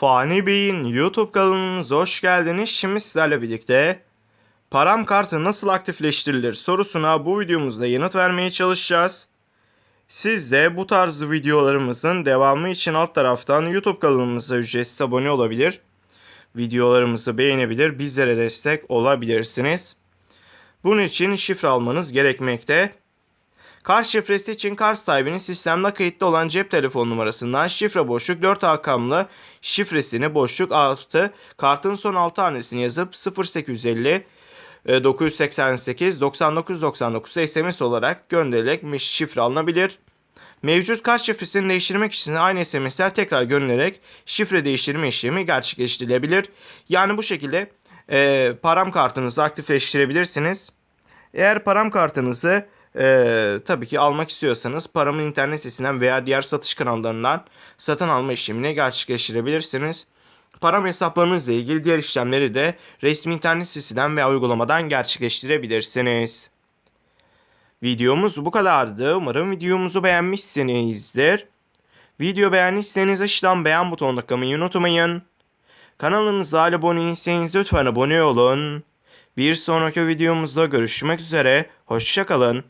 Fani Bey'in YouTube kanalınıza hoş geldiniz. Şimdi sizlerle birlikte param kartı nasıl aktifleştirilir sorusuna bu videomuzda yanıt vermeye çalışacağız. Siz de bu tarz videolarımızın devamı için alt taraftan YouTube kanalımıza ücretsiz abone olabilir. Videolarımızı beğenebilir, bizlere destek olabilirsiniz. Bunun için şifre almanız gerekmekte. Kart şifresi için kart sahibinin sistemde kayıtlı olan cep telefon numarasından şifre boşluk 4 rakamlı şifresini boşluk artı kartın son 6 hanesini yazıp 0850 e, 988 99 99 SMS olarak gönderilerek şifre alınabilir. Mevcut kart şifresini değiştirmek için aynı SMS'ler tekrar gönderilerek şifre değiştirme işlemi gerçekleştirilebilir. Yani bu şekilde e, param kartınızı aktifleştirebilirsiniz. Eğer param kartınızı e, tabii ki almak istiyorsanız paramın internet sitesinden veya diğer satış kanallarından satın alma işlemini gerçekleştirebilirsiniz. Param hesaplarınızla ilgili diğer işlemleri de resmi internet sitesinden veya uygulamadan gerçekleştirebilirsiniz. Videomuz bu kadardı. Umarım videomuzu beğenmişsinizdir. Video beğendiyseniz aşağıdan beğen butonuna tıklamayı unutmayın. Kanalımıza abone değilseniz lütfen abone olun. Bir sonraki videomuzda görüşmek üzere. Hoşçakalın.